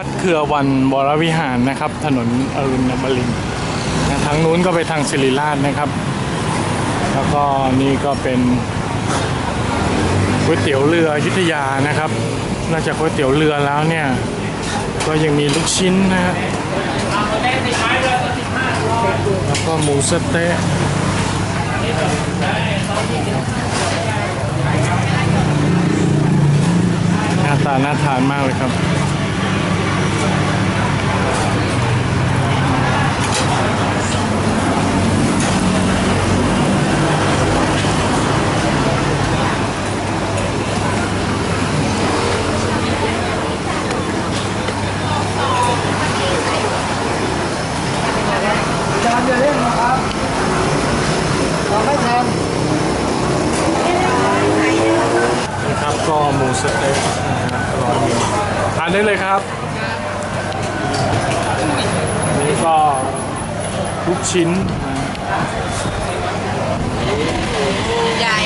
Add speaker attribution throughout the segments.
Speaker 1: วัดเครือวันวรวิหารนะครับ ถนนอรุณบรินทร์นะทางนู้นก็ไปทางศิริราชนะครับ แล้วก็นี่ก็เป็นก๋วยเตี๋ยวเรือยุธยานะครับนอกจากก๋วยเตี๋ยวเรือแล้วเนี่ย ก็ยังมีลูกชิ้นนะฮะแล้วก็หมูสะเต๊ะหน้าตาน่าทานมากเลยครับ
Speaker 2: จานเดียวเล่นนะครับทำไม่ทัน
Speaker 1: นะครับก็หมู สะเต๊ะนะฮะร้อยเดียวทานได้เลยครับอันนี้ก็ลูกชิ้นนะ
Speaker 3: ใหญ่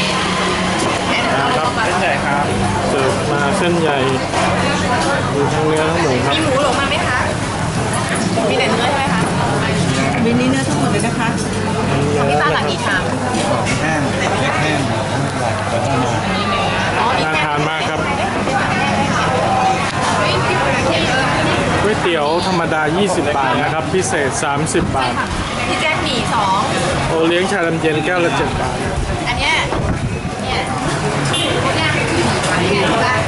Speaker 3: แผ่น
Speaker 1: ครับเส้นใหญ่ครับเสิร์ฟมาเส้นใหญ่มีทั้งเนื้อทั้งหมูครับ
Speaker 3: มีหมูหลงมาไหมคะมีแต่เนื้อ
Speaker 1: ธรรมดา 20 บาทนะครับ พิเศษ 30 บาท
Speaker 3: พี่แจ๊คหมี่สอง
Speaker 1: โอเลี้ยงชาดำเย็นแก้วละ 7 บาท
Speaker 3: อันเนี้ยเนี่ยเขาแยกเป็นสี่ขายไงบ้าง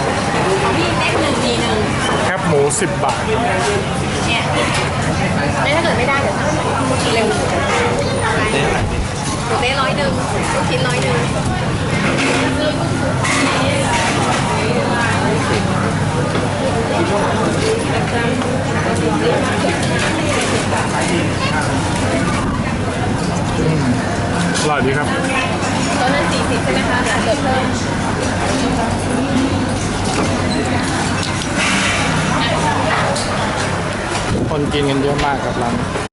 Speaker 3: ของพี่เล็กหนึ่งมีหนึ่ง
Speaker 1: แคบหมู 10 บาท
Speaker 3: เนี่ยไม่ถ้าเกิดไม่ได้เดี๋ยวสั่งเร็วหมูเต้ร้อยหนึ่งลูกชิ้นร้อยหนึ่ง
Speaker 1: อร่อยดีครับ
Speaker 3: ตอนนั้นสี่สิบใช่ไหมคะเดี๋ยวเกิดเพิ่ม
Speaker 1: คนกินกันเยอะมากกับร้านนี้